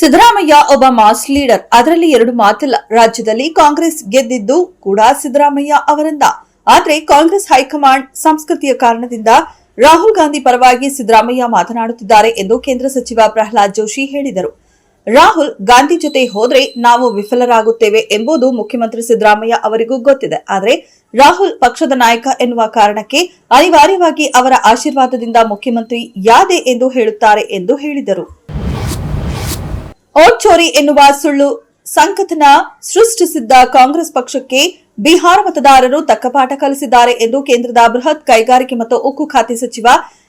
ಸಿದ್ದರಾಮಯ್ಯ ಒಬ್ಬ mass leader. ಅದರಲ್ಲಿ ಎರಡು ಮಾತಿಲ್ಲ. ರಾಜ್ಯದಲ್ಲಿ ಕಾಂಗ್ರೆಸ್ ಗೆದ್ದಿದ್ದು ಕೂಡ ಸಿದ್ದರಾಮಯ್ಯ ಅವರಿಂದ. ಆದರೆ ಕಾಂಗ್ರೆಸ್ ಹೈಕಮಾಂಡ್ ಸಂಸ್ಕೃತಿಯ ಕಾರಣದಿಂದ ರಾಹುಲ್ ಗಾಂಧಿ ಪರವಾಗಿ ಸಿದ್ದರಾಮಯ್ಯ ಮಾತನಾಡುತ್ತಿದ್ದಾರೆ ಎಂದು ಕೇಂದ್ರ ಸಚಿವ ಪ್ರಹ್ಲಾದ್ ಜೋಶಿ ಹೇಳಿದರು. ರಾಹುಲ್ ಗಾಂಧಿ ಜೊತೆ ಹೋದ್ರೆ ನಾವು ವಿಫಲರಾಗುತ್ತೇವೆ ಎಂಬುದು ಮುಖ್ಯಮಂತ್ರಿ ಸಿದ್ದರಾಮಯ್ಯ ಅವರಿಗೂ ಗೊತ್ತಿದೆ. ಆದರೆ ರಾಹುಲ್ ಪಕ್ಷದ ನಾಯಕ ಎನ್ನುವ ಕಾರಣಕ್ಕೆ ಅನಿವಾರ್ಯವಾಗಿ ಅವರ ಆಶೀರ್ವಾದದಿಂದ ಮುಖ್ಯಮಂತ್ರಿ ಯಾದೆ ಎಂದು ಹೇಳುತ್ತಾರೆ ಎಂದು ಹೇಳಿದರು. ಓಟ್ ಎನ್ನುವ ಸುಳ್ಳು ಸಂಕಥನ ಸೃಷ್ಟಿಸಿದ್ದ ಕಾಂಗ್ರೆಸ್ ಪಕ್ಷಕ್ಕೆ ಬಿಹಾರ ಮತದಾರರು ತಕ್ಕ ಪಾಠ ಕಲಿಸಿದ್ದಾರೆ ಎಂದು ಕೇಂದ್ರದ ಬೃಹತ್ ಕೈಗಾರಿಕೆ ಮತ್ತು ಉಕ್ಕು ಖಾತೆ ಸಚಿವ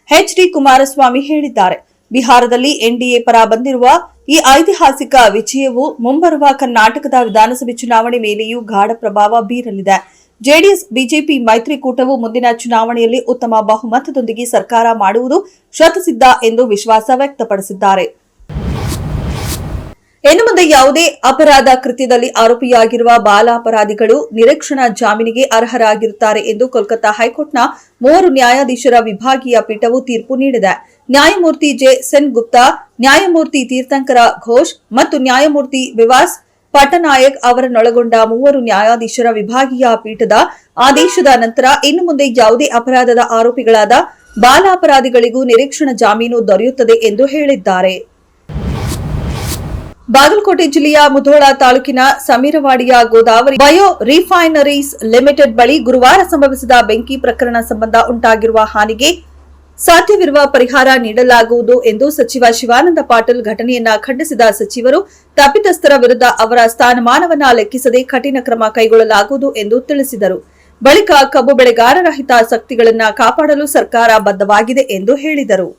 ಎಚ್ ಡಿ ಕುಮಾರಸ್ವಾಮಿ ಹೇಳಿದ್ದಾರೆ. ಬಿಹಾರದಲ್ಲಿ ಎನ್ಡಿಎ ಪರ ಬಂದಿರುವ ಈ ಐತಿಹಾಸಿಕ ವಿಜಯವು ಮುಂಬರುವ ಕರ್ನಾಟಕದ ವಿಧಾನಸಭೆ ಚುನಾವಣೆ ಮೇಲೆಯೂ ಗಾಢ ಪ್ರಭಾವ ಬೀರಲಿದೆ. ಜೆಡಿಎಸ್, ಬಿಜೆಪಿ ಮೈತ್ರಿಕೂಟವು ಮುಂದಿನ ಚುನಾವಣೆಯಲ್ಲಿ ಉತ್ತಮ ಬಹುಮತದೊಂದಿಗೆ ಸರ್ಕಾರ ಮಾಡುವುದು ಶತಸಿದ್ಧ ಎಂದು ವಿಶ್ವಾಸ ವ್ಯಕ್ತಪಡಿಸಿದ್ದಾರೆ. ಇನ್ನು ಮುಂದೆ ಯಾವುದೇ ಅಪರಾಧ ಕೃತ್ಯದಲ್ಲಿ ಆರೋಪಿಯಾಗಿರುವ ಬಾಲ ಅಪರಾಧಿಗಳು ನಿರೀಕ್ಷಣಾ ಜಾಮೀನಿಗೆ ಅರ್ಹರಾಗಿರುತ್ತಾರೆ ಎಂದು ಕೋಲ್ಕತ್ತಾ ಹೈಕೋರ್ಟ್ನ ಮೂವರು ನ್ಯಾಯಾಧೀಶರ ವಿಭಾಗೀಯ ಪೀಠವು ತೀರ್ಪು ನೀಡಿದೆ. ನ್ಯಾಯಮೂರ್ತಿ ಜೆ. ಸೆನ್ ಗುಪ್ತಾ, ನ್ಯಾಯಮೂರ್ತಿ ತೀರ್ಥಂಕರ ಘೋಷ್ ಮತ್ತು ನ್ಯಾಯಮೂರ್ತಿ ವಿವಾಸ್ ಪಟನಾಯಕ್ ಅವರನ್ನೊಳಗೊಂಡ ಮೂವರು ನ್ಯಾಯಾಧೀಶರ ವಿಭಾಗೀಯ ಪೀಠದ ಆದೇಶದ ನಂತರ ಇನ್ನು ಮುಂದೆ ಯಾವುದೇ ಅಪರಾಧದ ಆರೋಪಿಗಳಾದ ಬಾಲ ಅಪರಾಧಿಗಳಿಗೂ ನಿರೀಕ್ಷಣಾ ಜಾಮೀನು ದೊರೆಯುತ್ತದೆ ಎಂದು ಹೇಳಿದ್ದಾರೆ. ಬಾಗಲಕೋಟೆ ಜಿಲ್ಲೆಯ ಮುಧೋಳ ತಾಲೂಕಿನ ಸಮೀರವಾಡಿಯ ಗೋದಾವರಿ ಬಯೋ ರಿಫೈನರೀಸ್ ಲಿಮಿಟೆಡ್ ಬಳಿ ಗುರುವಾರ ಸಂಭವಿಸಿದ ಬೆಂಕಿ ಪ್ರಕರಣ ಸಂಬಂಧ ಉಂಟಾಗಿರುವ ಹಾನಿಗೆ ಸಾಧ್ಯವಿರುವ ಪರಿಹಾರ ನೀಡಲಾಗುವುದು ಎಂದು ಸಚಿವ ಶಿವಾನಂದ ಪಾಟೀಲ್ ಘಟನೆಯನ್ನ ಖಂಡಿಸಿದ ಸಚಿವರು, ತಪ್ಪಿತಸ್ಥರ ವಿರುದ್ಧ ಅವರ ಸ್ಥಾನಮಾನವನ್ನ ಲೆಕ್ಕಿಸದೆ ಕಠಿಣ ಕ್ರಮ ಕೈಗೊಳ್ಳಲಾಗುವುದು ಎಂದು ತಿಳಿಸಿದರು. ಬಳಿಕ ಕಬ್ಬು ಬೆಳೆಗಾರರ ಹಿತಾಸಕ್ತಿಗಳನ್ನು ಕಾಪಾಡಲು ಸರ್ಕಾರ ಬದ್ಧವಾಗಿದೆ ಎಂದು ಹೇಳಿದರು.